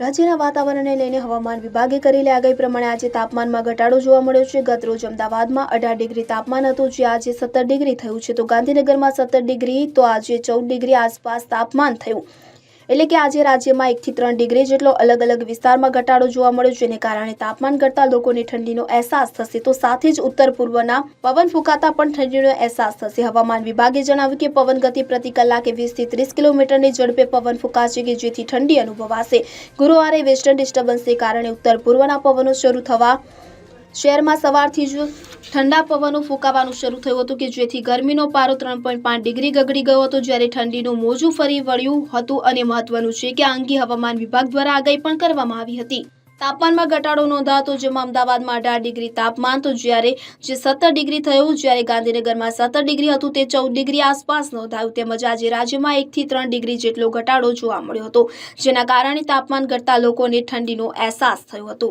રાજ્યના વાતાવરણને લઈને હવામાન વિભાગે કરેલી આગાહી પ્રમાણે આજે તાપમાનમાં ઘટાડો જોવા મળ્યો છે. ગત રોજ અમદાવાદમાં અઢાર ડિગ્રી તાપમાન હતું, જે આજે સત્તર ડિગ્રી થયું છે. તો ગાંધીનગરમાં સત્તર ડિગ્રી, તો આજે ચૌદ ડિગ્રી આસપાસ તાપમાન થયું. એટલે કે આજે રાજ્યમાં એકથી ત્રણ ડિગ્રી જેટલો અલગ અલગ વિસ્તારમાં ઘટાડો જોવા મળ્યો, જેને કારણે તાપમાન ઘટતા લોકોને ઠંડીનો અહેસાસ થશે. તો સાથે જ ઉત્તર પૂર્વના પવન ફૂંકાતા પણ ઠંડીનો અહેસાસ થશે. હવામાન વિભાગે જણાવ્યું કે પવન ગતિ પ્રતિ કલાકે વીસથી ત્રીસ કિલોમીટરની ઝડપે પવન ફૂંકાશે કે જેથી ઠંડી અનુભવાશે. ગુરુવારે વેસ્ટર્ન ડિસ્ટર્બન્સને કારણે ઉત્તર પૂર્વના પવનો શરૂ થવા શહેરમાં સવારથી જ ઠંડા પવનો ફૂંકાવાનું શરૂ થયું હતું કે જેથી ગરમીનો પારો ત્રણ પોઈન્ટ પાંચ ડિગ્રી ગગડી ગયો હતો. જ્યારે ઠંડીનું મોજું ફરી વળ્યું હતું અને મહત્વનું છે કે આ અંગે હવામાન વિભાગ દ્વારા આગાહી પણ કરવામાં આવી હતી. તાપમાનમાં ઘટાડો નોંધાતો, જેમાં અમદાવાદમાં અઢાર ડિગ્રી તાપમાન તો જ્યારે જે સત્તર ડિગ્રી થયું, જ્યારે ગાંધીનગરમાં સત્તર ડિગ્રી હતું તે ચૌદ ડિગ્રી આસપાસ નોંધાયું. તેમજ આજે રાજ્યમાં એકથી ત્રણ ડિગ્રી જેટલો ઘટાડો જોવા મળ્યો હતો, જેના કારણે તાપમાન ઘટતા લોકોને ઠંડીનો અહેસાસ થયો હતો.